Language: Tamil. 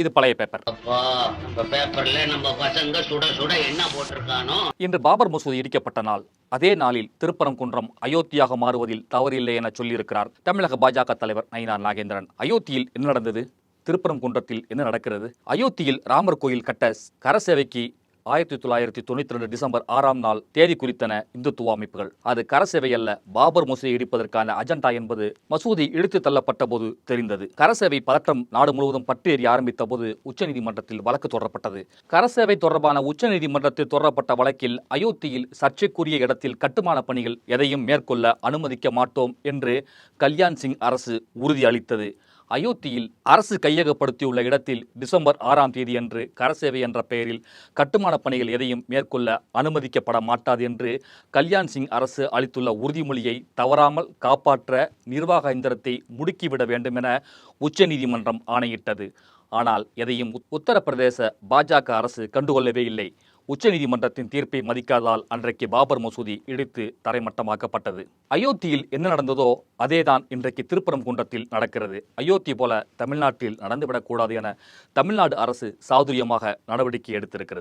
இது பழைய பேப்பர் பேப்பர்ல நம்ம பசங்க சுட சுட என்ன போட்டிருக்கானோ? இன்று பாபர் மசூதி இடிக்கப்பட்ட நாள். அதே நாளில் திருப்பரங்குன்றம் அயோத்தியாக மாறுவதில் தவறில்லை என சொல்லியிருக்கிறார் தமிழக பாஜக தலைவர் நயினார் நாகேந்திரன். அயோத்தியில் என்ன நடந்தது? திருப்பரங்குன்றத்தில் என்ன நடக்கிறது? அயோத்தியில் ராமர் கோயில் கட்ட கரசேவைக்கு ஆயிரத்தி தொள்ளாயிரத்தி தொண்ணூத்தி ரெண்டு டிசம்பர் ஆறாம் நாள் தேதி குறித்தன இந்துத்துவ அமைப்புகள். அது கரசேவை அல்ல பாபர் மசூதியை இடிப்பதற்கான அஜெண்டா என்பது மசூதி இழுத்து தள்ளப்பட்ட போது தெரிந்தது. கரசேவை பதற்றம் நாடு முழுவதும் பற்றி ஆரம்பித்த போது உச்சநீதிமன்றத்தில் வழக்கு தொடரப்பட்டது. கரசேவை தொடர்பான உச்சநீதிமன்றத்தில் தொடரப்பட்ட வழக்கில் அயோத்தியில் சர்ச்சைக்குரிய இடத்தில் கட்டுமான பணிகள் எதையும் மேற்கொள்ள அனுமதிக்க மாட்டோம் என்று கல்யாண் சிங் அரசு உறுதியளித்தது. அயோத்தியில் அரசு கையகப்படுத்தியுள்ள இடத்தில் டிசம்பர் ஆறாம் தேதி அன்று கரசேவை என்ற பெயரில் கட்டுமான பணிகள் எதையும் மேற்கொள்ள அனுமதிக்கப்பட மாட்டாது என்று கல்யாண் சிங் அரசு அளித்துள்ள உறுதிமொழியை தவறாமல் காப்பாற்ற நிர்வாக எந்திரத்தை முடுக்கிவிட வேண்டும் என உச்சநீதிமன்றம் ஆணையிட்டது. ஆனால் எதையும் உத்- உத்தரப்பிரதேச பாஜக அரசு கண்டுகொள்ளவே இல்லை. உச்சநீதிமன்றத்தின் தீர்ப்பை மதிக்காததால் அன்றைக்கு பாபர் மசூதி இடித்து தரைமட்டமாக்கப்பட்டது. அயோத்தியில் என்ன நடந்ததோ அதேதான் இன்றைக்கு திருப்பரங்குன்றத்தில் நடக்கிறது. அயோத்தி போல தமிழ்நாட்டில் நடந்துவிடக்கூடாது என தமிழ்நாடு அரசு சாதுரியமாக நடவடிக்கை எடுத்திருக்கிறது.